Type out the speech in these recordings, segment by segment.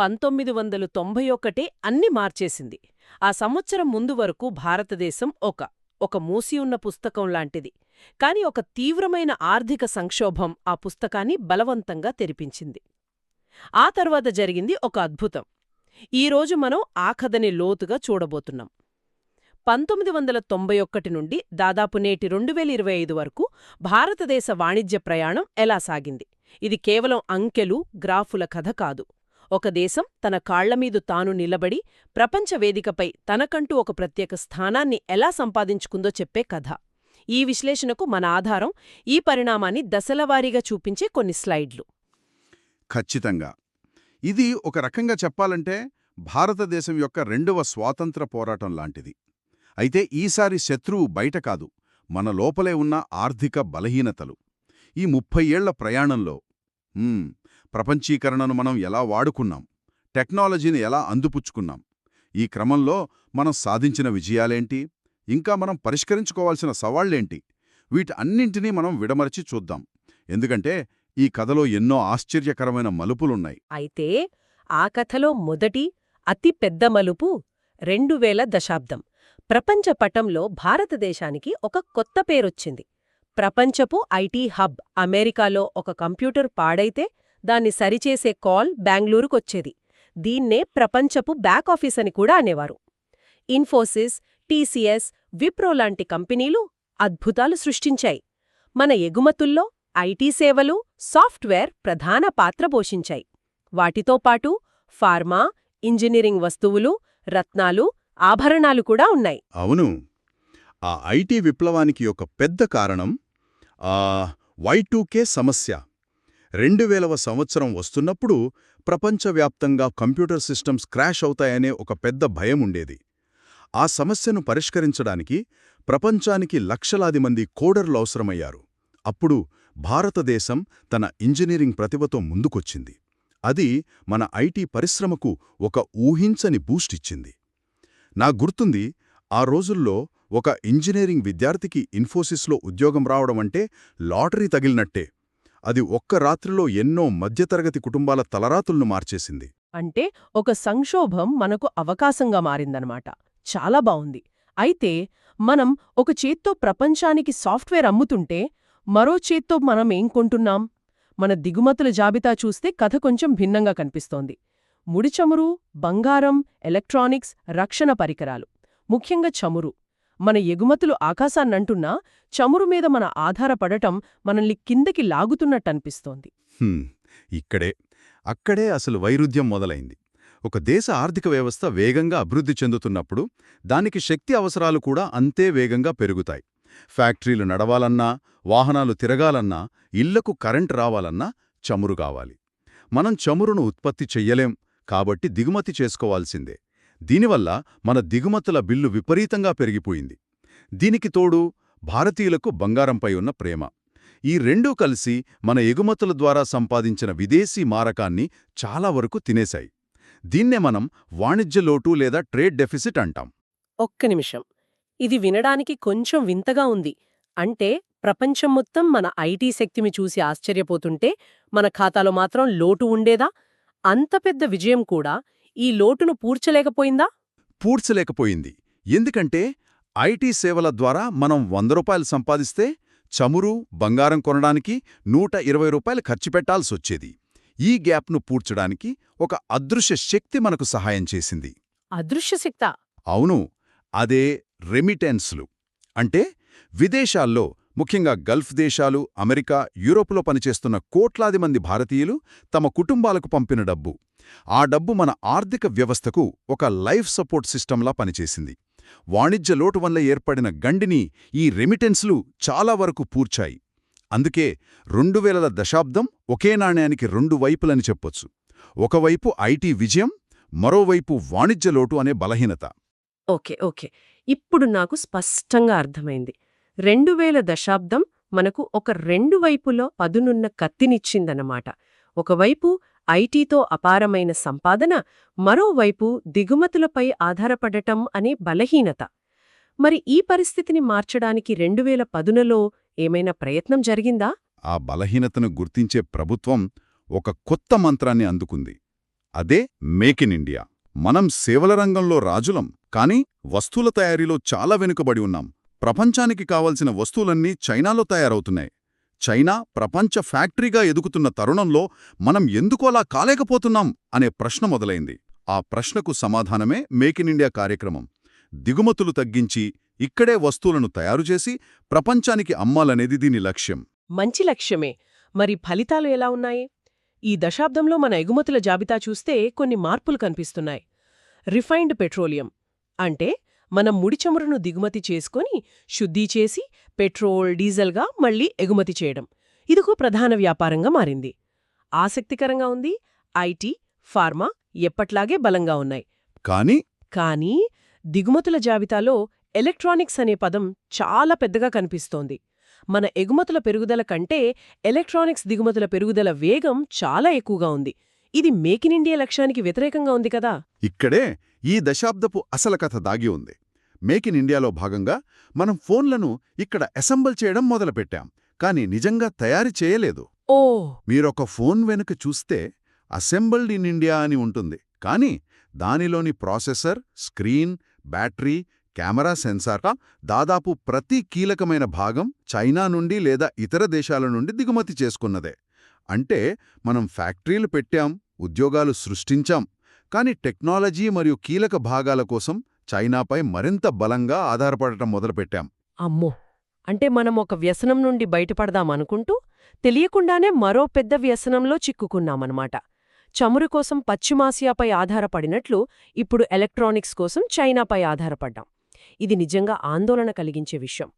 పంతొమ్మిది వందల తొంభై ఒకటే అన్ని మార్చేసింది. ఆ సంవత్సరం ముందు వరకు భారతదేశం ఒక ఒక మూసి ఉన్న పుస్తకం లాంటిది. కాని ఒక తీవ్రమైన ఆర్థిక సంక్షోభం ఆ పుస్తకాన్ని బలవంతంగా తెరిపించింది. ఆ తర్వాత జరిగింది ఒక అద్భుతం. ఈరోజు మనం ఆ కథని లోతుగా చూడబోతున్నాం. పంతొమ్మిది వందల తొంభై ఒక్కటి నుండి దాదాపు నేటి రెండు వేల ఇరవై ఐదు వరకు భారతదేశ వాణిజ్య ప్రయాణం ఎలా సాగింది? ఇది కేవలం అంకెలు గ్రాఫుల కథ కాదు. ఒక దేశం తన కాళ్ళమీదు తాను నిలబడి ప్రపంచ వేదికపై తనకంటూ ఒక ప్రత్యేక స్థానాన్ని ఎలా సంపాదించుకుందో చెప్పే కథ. ఈ విశ్లేషణకు మన ఆధారం ఈ పరిణామాన్ని దశలవారీగా చూపించే కొన్ని స్లైడ్లు. ఖచ్చితంగా. ఇది ఒక రకంగా చెప్పాలంటే భారతదేశం యొక్క రెండవ స్వాతంత్ర పోరాటం లాంటిది. అయితే ఈసారి శత్రువు బయట కాదు మన లోపలే ఉన్న ఆర్థిక బలహీనతలు. ఈ ముప్పై ఏళ్ళ ప్రయాణంలో ప్రపంచీకరణను మనం ఎలా వాడుకున్నాం టెక్నాలజీని ఎలా అందుపుచ్చుకున్నాం ఈ క్రమంలో మనం సాధించిన విజయాలేంటి ఇంకా మనం పరిష్కరించుకోవాల్సిన సవాళ్ళేంటి వీటన్నింటినీ మనం విడమరచి చూద్దాం. ఎందుకంటే ఈ కథలో ఎన్నో ఆశ్చర్యకరమైన మలుపులున్నాయి. అయితే ఆ కథలో మొదటి అతి పెద్ద మలుపు రెండు వేల దశాబ్దం. ప్రపంచ పటంలో భారతదేశానికి ఒక కొత్త పేరొచ్చింది. ప్రపంచపు ఐటీ హబ్ అమెరికాలో ఒక కంప్యూటర్ పాడైతే దాన్ని సరిచేసే కాల్ బెంగళూరుకొచ్చేది. దీన్నే ప్రపంచపు బ్యాక్ ఆఫీస్ అని కూడా అనేవారు. ఇన్ఫోసిస్ టీసీఎస్ విప్రో లాంటి కంపెనీలు అద్భుతాలు సృష్టించాయి. మన ఎగుమతుల్లో ఐటీ సేవలు సాఫ్ట్వేర్ ప్రధాన పాత్ర పోషించాయి. వాటితో పాటు ఫార్మా ఇంజనీరింగ్ వస్తువులు రత్నాలు ఆభరణాలు కూడా ఉన్నాయి. అవును. ఆ ఐటీ విప్లవానికి ఒక పెద్ద కారణం వైటూకే సమస్య. రెండు వేలవ సంవత్సరం వస్తున్నప్పుడు ప్రపంచవ్యాప్తంగా కంప్యూటర్ సిస్టమ్స్ క్రాష్ అవుతాయనే ఒక పెద్ద భయం ఉండేది ఆ సమస్యను పరిష్కరించడానికి ప్రపంచానికి లక్షలాది మంది కోడర్లు అవసరమయ్యారు. అప్పుడు భారతదేశం తన ఇంజనీరింగ్ ప్రతిభతో ముందుకొచ్చింది. అది మన ఐటీ పరిశ్రమకు ఒక ఊహించని బూస్ట్ ఇచ్చింది. నా గుర్తుంది ఆ రోజుల్లో ఒక ఇంజనీరింగ్ విద్యార్థికి ఇన్ఫోసిస్లో ఉద్యోగం రావడమంటే లాటరీ తగిలినట్టే. అది ఒక్క రాత్రిలో ఎన్నో మధ్యతరగతి కుటుంబాల తలరాతులను మార్చేసింది. అంటే ఒక సంక్షోభం మనకు అవకాశంగా మారిందనమాట. చాలా బావుంది. అయితే మనం ఒక చేత్తో ప్రపంచానికి సాఫ్ట్వేర్ అమ్ముతుంటే మరో చేత్తో మనం ఏం కొంటున్నాం? మన దిగుమతుల జాబితా చూస్తే కథ కొంచెం భిన్నంగా కనిపిస్తోంది. ముడి చమురు బంగారం ఎలక్ట్రానిక్స్ రక్షణ పరికరాలు. ముఖ్యంగా చమురు. మన ఎగుమతులు ఆకాశాన్నంటున్నా చమురు మీద మన ఆధారపడటం మనల్ని కిందకి లాగుతున్నట్టనిపిస్తోంది. హ్మ్, ఇక్కడే. అక్కడే అసలు వైరుధ్యం మొదలైంది. ఒక దేశ ఆర్థిక వ్యవస్థ వేగంగా అభివృద్ధి చెందుతున్నప్పుడు దానికి శక్తి అవసరాలు కూడా అంతే వేగంగా పెరుగుతాయి. ఫ్యాక్టరీలు నడవాలన్నా వాహనాలు తిరగాలన్నా ఇళ్ళకు కరెంట్ రావాలన్నా చమురు కావాలి. మనం చమురును ఉత్పత్తి చెయ్యలేం కాబట్టి దిగుమతి చేసుకోవాల్సిందే. దీనివల్ల మన దిగుమతుల బిల్లు విపరీతంగా పెరిగిపోయింది. దీనికి తోడు భారతీయులకు బంగారంపై ఉన్న ప్రేమ. ఈ రెండూ కలిసి మన ఎగుమతుల ద్వారా సంపాదించిన విదేశీ మారకాన్ని చాలా వరకు తినేశాయి. దీన్నే మనం వాణిజ్య లోటు లేదా ట్రేడ్ డెఫిసిట్ అంటాం. ఒక్క నిమిషం. ఇది వినడానికి కొంచెం వింతగా ఉంది. అంటే ప్రపంచం మొత్తం మన ఐటీ శక్తిని చూసి ఆశ్చర్యపోతుంటే మన ఖాతాలో మాత్రం లోటు ఉండేదా? అంత పెద్ద విజయం కూడా ఈ లోటును పూడ్చలేకపోయిందా? పూడ్చలేకపోయింది. ఎందుకంటే ఐటీ సేవల ద్వారా మనం వంద రూపాయలు సంపాదిస్తే చమురు బంగారం కొనడానికి నూట ఇరవై రూపాయలు ఖర్చు పెట్టాల్సొచ్చేది ఈ గ్యాప్ను పూడ్చడానికి ఒక అదృశ్య శక్తి మనకు సహాయం చేసింది. అదృశ్యశక్త అవును. అదే రెమిటెన్స్లు. అంటే విదేశాల్లో ముఖ్యంగా గల్ఫ్ దేశాలు అమెరికా యూరోపులో పనిచేస్తున్న కోట్లాది మంది భారతీయులు తమ కుటుంబాలకు పంపిన డబ్బు. ఆ డబ్బు మన ఆర్థిక వ్యవస్థకు ఒక లైఫ్ సపోర్ట్ సిస్టంలా పనిచేసింది. వాణిజ్య లోటు వల్ల ఏర్పడిన గండిని ఈ రెమిటెన్స్లు చాలా వరకు పూర్చాయి అందుకే రెండు వేలల దశాబ్దం ఒకే నాణ్యానికి రెండు వైపులని చెప్పొచ్చు. ఒకవైపు ఐటీ విజయం మరోవైపు వాణిజ్య లోటు అనే బలహీనత. Okay okay. ఇప్పుడు నాకు స్పష్టంగా అర్థమైంది. రెండు వేల దశాబ్దం మనకు ఒక రెండు వైపులో పదునున్న కత్తినిచ్చిందన్నమాట. ఒకవైపు ఐటీతో అపారమైన సంపాదన మరోవైపు దిగుమతులపై ఆధారపడటం అనే బలహీనత. మరి ఈ పరిస్థితిని మార్చడానికి రెండు వేల పదునలో ఏమైనా ప్రయత్నం జరిగిందా? ఆ బలహీనతను గుర్తించే ప్రభుత్వం ఒక కొత్త మంత్రాన్ని అందుకుంది. అదే మేక్ ఇన్ ఇండియా. మనం సేవల రంగంలో రాజులం కానీ వస్తువుల తయారీలో చాలా వెనుకబడి ఉన్నాం. ప్రపంచానికి కావలసిన వస్తువులన్నీ చైనాలో తయారవుతున్నాయి. చైనా ప్రపంచ ఫ్యాక్టరీగా ఎదుగుతున్న తరుణంలో మనం ఎందుకు అలా కాలేకపోతున్నాం అనే ప్రశ్న మొదలైంది. ఆ ప్రశ్నకు సమాధానమే మేక్ ఇన్ ఇండియా కార్యక్రమం. దిగుమతులు తగ్గించి ఇక్కడే వస్తువులను తయారుచేసి ప్రపంచానికి అమ్మాలనేది దీని లక్ష్యం. మంచి లక్ష్యమే. మరి ఫలితాలు ఎలా ఉన్నాయి? ఈ దశాబ్దంలో మన ఎగుమతుల జాబితా చూస్తే కొన్ని మార్పులు కనిపిస్తున్నాయి. రిఫైన్డ్ పెట్రోలియం అంటే మనం ముడి చమురును దిగుమతి చేసుకొని శుద్ధి చేసి పెట్రోల్ డీజిల్గా మళ్ళీ ఎగుమతి చేయడం. ఇదిగో ప్రధాన వ్యాపారంగా మారింది. ఆసక్తికరంగా ఉంది. ఐటీ ఫార్మా ఎప్పట్లాగే బలంగా ఉన్నాయి. కానీ? కానీ దిగుమతుల జాబితాలో ఎలక్ట్రానిక్స్ అనే పదం చాలా పెద్దగా కనిపిస్తోంది. మన ఎగుమతుల పెరుగుదల కంటే ఎలక్ట్రానిక్స్ దిగుమతుల పెరుగుదల వేగం చాలా ఎక్కువగా ఉంది. ఇది మేక్ ఇన్ ఇండియా లక్ష్యానికి వ్యతిరేకంగా ఉంది కదా? ఇక్కడే ఈ దశాబ్దపు అసలు కథ దాగి ఉంది. మేక్ ఇన్ ఇండియాలో భాగంగా మనం ఫోన్లను ఇక్కడ అసెంబుల్ చేయడం మొదలుపెట్టాం. కానీ నిజంగా తయారు చేయలేదు. ఓ! మీరొక ఫోన్ వెనుక చూస్తే అసెంబుల్డ్ ఇన్ ఇండియా అని ఉంటుంది. కానీ దానిలోని processor screen battery camera sensor దాదాపు ప్రతి కీలకమైన భాగం చైనా నుండి లేదా ఇతర దేశాల నుండి దిగుమతి చేసుకున్నదే. అంటే మనం ఫ్యాక్టరీలు పెట్టాం ఉద్యోగాలు సృష్టించాం. కానీ టెక్నాలజీ మరియు కీలక భాగాల కోసం చైనాపై మరింత బలంగా ఆధారపడటం మొదలుపెట్టాం. అమ్మో! అంటే మనం ఒక వ్యసనం నుండి బయటపడదామనుకుంటూ తెలియకుండానే మరో పెద్ద వ్యసనంలో చిక్కుకున్నామన్నమాట. చమురు కోసం పశ్చిమాసియాపై ఆధారపడినట్లు ఇప్పుడు ఎలక్ట్రానిక్స్ కోసం చైనాపై ఆధారపడ్డాం. ఇది నిజంగా ఆందోళన కలిగించే విషయం.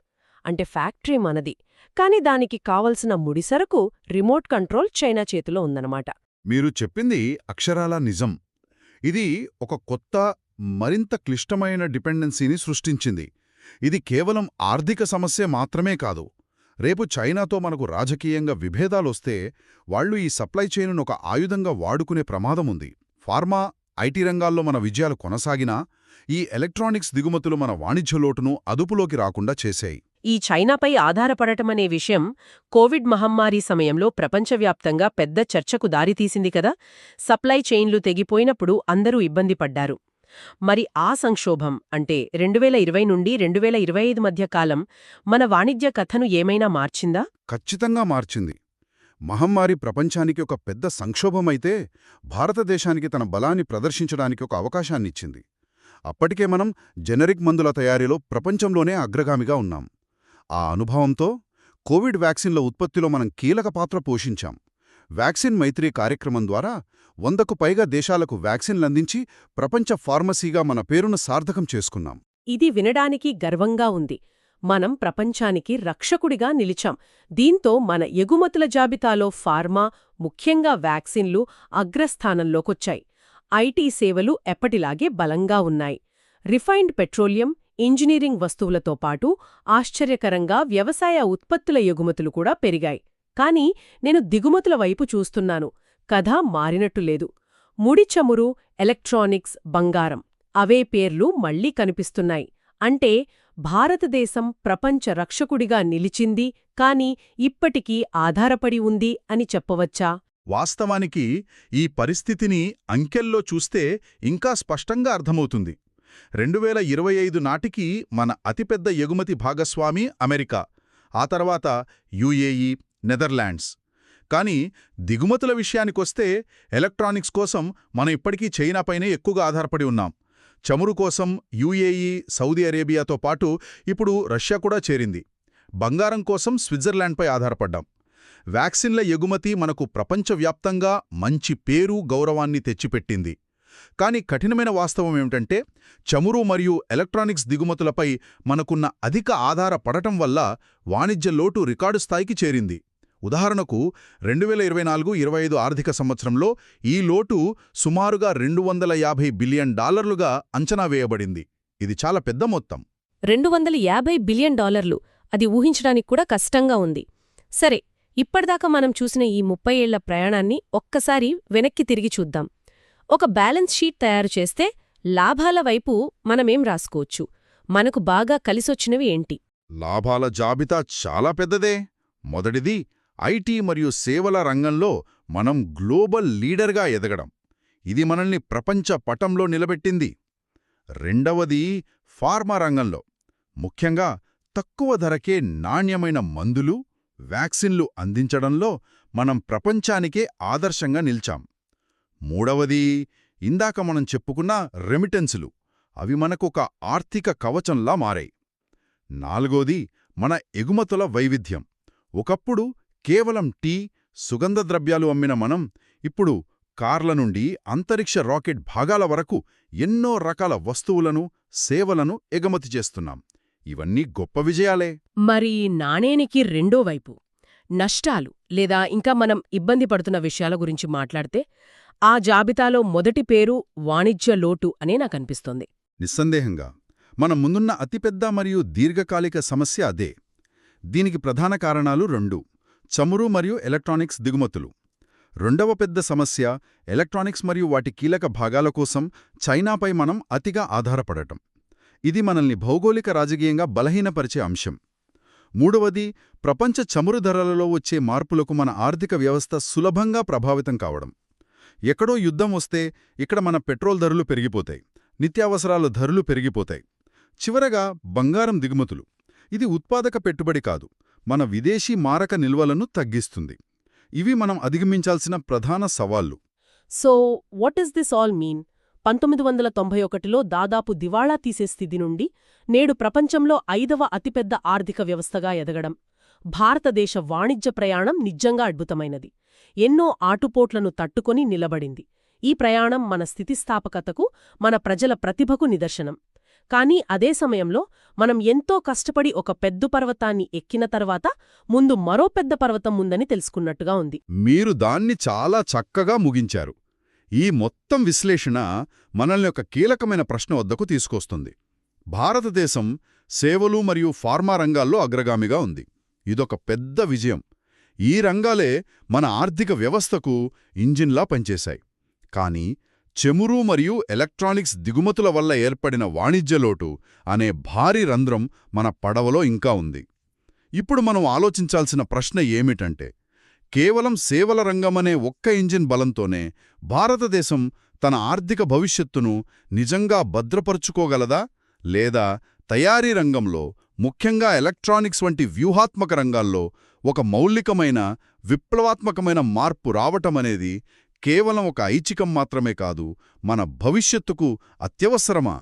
అంటే ఫ్యాక్టరీ మనది కానీ దానికి కావలసిన ముడిసరకు రిమోట్ కంట్రోల్ చైనా చేతిలో ఉందన్నమాట. మీరు చెప్పింది అక్షరాలా నిజం. ఇది ఒక కొత్త మరింత క్లిష్టమైన డిపెండెన్సీని సృష్టించింది. ఇది కేవలం ఆర్థిక సమస్య మాత్రమే కాదు. రేపు చైనాతో మనకు రాజకీయంగా విభేదాలొస్తే వాళ్ళు ఈ సప్లై చైన్ను ఒక ఆయుధంగా వాడుకునే ప్రమాదముంది ఫార్మా ఐటీ రంగాల్లో మన విజయాలు కొనసాగినా ఈ ఎలక్ట్రానిక్స్ దిగుమతులు మన వాణిజ్య లోటును అదుపులోకి రాకుండా చేశాయి. ఈ చైనాపై ఆధారపడటమనే విషయం కోవిడ్ మహమ్మారి సమయంలో ప్రపంచవ్యాప్తంగా పెద్ద చర్చకు దారితీసింది కదా. సప్లై చైన్లు తెగిపోయినప్పుడు అందరూ ఇబ్బంది పడ్డారు. మరి ఆ సంక్షోభం అంటే రెండువేల ఇరవై నుండి రెండువేల ఇరవై ఐదు మధ్య కాలం మన వాణిజ్య కథను ఏమైనా మార్చిందా? ఖచ్చితంగా మార్చింది. మహమ్మారి ప్రపంచానికి ఒక పెద్ద సంక్షోభమైతే భారతదేశానికి తన బలాన్ని ప్రదర్శించడానికి ఒక అవకాశాన్నిచ్చింది. అప్పటికే మనం జెనరిక్ మందుల తయారీలో ప్రపంచంలోనే అగ్రగామిగా ఉన్నాం. ఆ అనుభవంతో కోవిడ్ వ్యాక్సిన్ల ఉత్పత్తిలో మనం కీలక పాత్ర పోషించాం. వ్యాక్సిన్ మైత్రి కార్యక్రమం ద్వారా వందకు పైగా దేశాలకు వ్యాక్సిన్లందించి ప్రపంచ ఫార్మసీగా మన పేరును సార్థకం చేసుకున్నాం. ఇది వినడానికి గర్వంగా ఉంది. మనం ప్రపంచానికి రక్షకుడిగా నిలిచాం. దీంతో మన ఎగుమతుల జాబితాలో ఫార్మా ముఖ్యంగా వ్యాక్సిన్లు అగ్రస్థానంలోకొచ్చాయి. ఐటీ సేవలు ఎప్పటిలాగే బలంగా ఉన్నాయి. రిఫైన్డ్ పెట్రోలియం ఇంజనీరింగ్ వస్తువులతో పాటు ఆశ్చర్యకరంగా వ్యవసాయ ఉత్పత్తుల ఎగుమతులు కూడా పెరిగాయి. కానీ నేను దిగుమతుల వైపు చూస్తున్నాను. కథ మారినట్టు లేదు. ముడి చమురు ఎలక్ట్రానిక్స్ బంగారం. అవే పేర్లు మళ్ళీ కనిపిస్తున్నాయి. అంటే భారతదేశం ప్రపంచ రక్షకుడిగా నిలిచింది కాని ఇప్పటికీ ఆధారపడి ఉంది అని చెప్పవచ్చా? వాస్తవానికి ఈ పరిస్థితిని అంకెల్లో చూస్తే ఇంకా స్పష్టంగా అర్థమవుతుంది. రెండువేల ఇరవై ఐదు నాటికి మన అతిపెద్ద ఎగుమతి భాగస్వామి అమెరికా. ఆ తర్వాత యుఏఈ నెదర్లాండ్స్. కానీ దిగుమతుల విషయానికొస్తే ఎలక్ట్రానిక్స్ కోసం మనం ఇప్పటికీ చైనాపైనే ఎక్కువగా ఆధారపడి ఉన్నాం. చమురు కోసం యుఏఈ సౌదీ అరేబియాతో పాటు ఇప్పుడు రష్యా కూడా చేరింది. బంగారం కోసం స్విట్జర్లాండ్పై ఆధారపడ్డాం. వ్యాక్సిన్ల ఎగుమతి మనకు ప్రపంచవ్యాప్తంగా మంచి పేరు గౌరవాన్ని తెచ్చిపెట్టింది. కానీ కఠినమైన వాస్తవం ఏమిటంటే చమురు మరియు ఎలక్ట్రానిక్స్ దిగుమతులపై మనకున్న అధిక ఆధార పడటం వల్ల వాణిజ్య లోటు రికార్డు స్థాయికి చేరింది. ఉదాహరణకు రెండు వేల ఇరవై నాలుగు ఇరవై ఐదు ఆర్థిక సంవత్సరంలో ఈ లోటు సుమారుగా రెండు వందల యాభై బిలియన్ డాలర్లుగా అంచనా వేయబడింది. ఇది చాలా పెద్ద మొత్తం. రెండు వందల యాభై బిలియన్ డాలర్లు. అది ఊహించడానికి కూడా కష్టంగా ఉంది. సరే ఇప్పటిదాకా మనం చూసిన ఈ ముప్పై ఏళ్ళ ప్రయాణాన్ని ఒక్కసారి వెనక్కి తిరిగి చూద్దాం. ఒక బ్యాలెన్స్ షీట్ తయారు చేస్తే లాభాల వైపు మనమేం రాసుకోవచ్చు? మనకు బాగా కలిసొచ్చినవి ఏంటి? లాభాల జాబితా చాలా పెద్దదే. మొదటిది ఐటీ మరియు సేవల రంగంలో మనం గ్లోబల్ లీడర్గా ఎదగడం. ఇది మనల్ని ప్రపంచ పటంలో నిలబెట్టింది. రెండవది ఫార్మా రంగంలో. ముఖ్యంగా తక్కువ ధరకే నాణ్యమైన మందులు వ్యాక్సిన్లు అందించడంలో మనం ప్రపంచానికే ఆదర్శంగా నిల్చాం. మూడవది ఇందాక మనం చెప్పుకున్న రెమిటెన్సులు. అవి మనకొక ఆర్థిక కవచంలా మారాయి. నాలుగోది మన ఎగుమతుల వైవిధ్యం. ఒకప్పుడు కేవలం టీ సుగంధ ద్రవ్యాలు అమ్మిన మనం ఇప్పుడు కార్ల నుండి అంతరిక్ష రాకెట్ భాగాల వరకు ఎన్నో రకాల వస్తువులను సేవలను ఎగుమతి చేస్తున్నాం. ఇవన్నీ గొప్ప విజయాలే. మరి నాణేనికి రెండో వైపు నష్టాలు లేదా ఇంకా మనం ఇబ్బంది పడుతున్న విషయాల గురించి మాట్లాడితే ఆ జాబితాలో మొదటి పేరు వాణిజ్య లోటు అనే నాకనిపిస్తోంది నిస్సందేహంగా మన ముందున్న అతిపెద్ద మరియు దీర్ఘకాలిక సమస్య అదే. దీనికి ప్రధాన కారణాలు రెండు. చమురు మరియు ఎలక్ట్రానిక్స్ దిగుమతులు. రెండవ పెద్ద సమస్య ఎలక్ట్రానిక్స్ మరియు వాటి కీలక భాగాల కోసం చైనాపై మనం అతిగా ఆధారపడటం. ఇది మనల్ని భౌగోళిక రాజకీయంగా బలహీనపరిచే అంశం. మూడవది ప్రపంచ చమురు ధరలలో వచ్చే మార్పులకు మన ఆర్థిక వ్యవస్థ సులభంగా ప్రభావితం కావడం. ఎక్కడో యుద్ధం వస్తే ఇక్కడ మన పెట్రోల్ ధరలు పెరిగిపోతాయి నిత్యావసరాల ధరలు పెరిగిపోతాయి. చివరగా బంగారం దిగుమతులు. ఇది ఉత్పాదక పెట్టుబడి కాదు మన విదేశీ మారక నిల్వలను తగ్గిస్తుంది. ఇవి మనం అధిగమించాల్సిన ప్రధాన సవాళ్ళు so what is this all mean? పంతొమ్మిది వందల తొంభై ఒకటిలో దాదాపు దివాళా తీసే స్థితి నుండి నేడు ప్రపంచంలో ఐదవ అతిపెద్ద ఆర్థిక వ్యవస్థగా ఎదగడం. భారతదేశ వాణిజ్య ప్రయాణం నిజంగా అద్భుతమైనది. ఎన్నో ఆటుపోట్లను తట్టుకొని నిలబడింది. ఈ ప్రయాణం మన స్థితిస్థాపకతకు మన ప్రజల ప్రతిభకు నిదర్శనం. కానీ అదే సమయంలో మనం ఎంతో కష్టపడి ఒక పెద్ద పర్వతాన్ని ఎక్కిన తర్వాత ముందు మరో పెద్ద పర్వతం ఉందని తెలుసుకున్నట్టుగా ఉంది. మీరు దాన్ని చాలా చక్కగా ముగించారు. ఈ మొత్తం విశ్లేషణ మనల్ని ఒక కీలకమైన ప్రశ్న వద్దకు తీసుకొస్తుంది. భారతదేశం సేవలు మరియు ఫార్మా రంగాల్లో అగ్రగామిగా ఉంది. ఇదొక పెద్ద విజయం. ఈ రంగాలే మన ఆర్థిక వ్యవస్థకు ఇంజిన్లా పనిచేశాయి. కానీ చెమురు మరియు ఎలక్ట్రానిక్స్ దిగుమతుల వల్ల ఏర్పడిన వాణిజ్యలోటు అనే భారీ రంధ్రం మన పడవలో ఇంకా ఉంది. ఇప్పుడు మనం ఆలోచించాల్సిన ప్రశ్న ఏమిటంటే కేవలం సేవల రంగమనే ఒక్క ఇంజిన్ బలంతోనే భారతదేశం తన ఆర్థిక భవిష్యత్తును నిజంగా భద్రపరుచుకోగలదా? లేదా తయారీ రంగంలో ముఖ్యంగా ఎలక్ట్రానిక్స్ వంటి వ్యూహాత్మక రంగాల్లో ఒక మౌలికమైన విప్లవాత్మకమైన మార్పు రావటమనేది కేవలం ఒక ఐచ్ఛికం మాత్రమే కాదు మన భవిష్యత్తుకు అత్యవసరమా?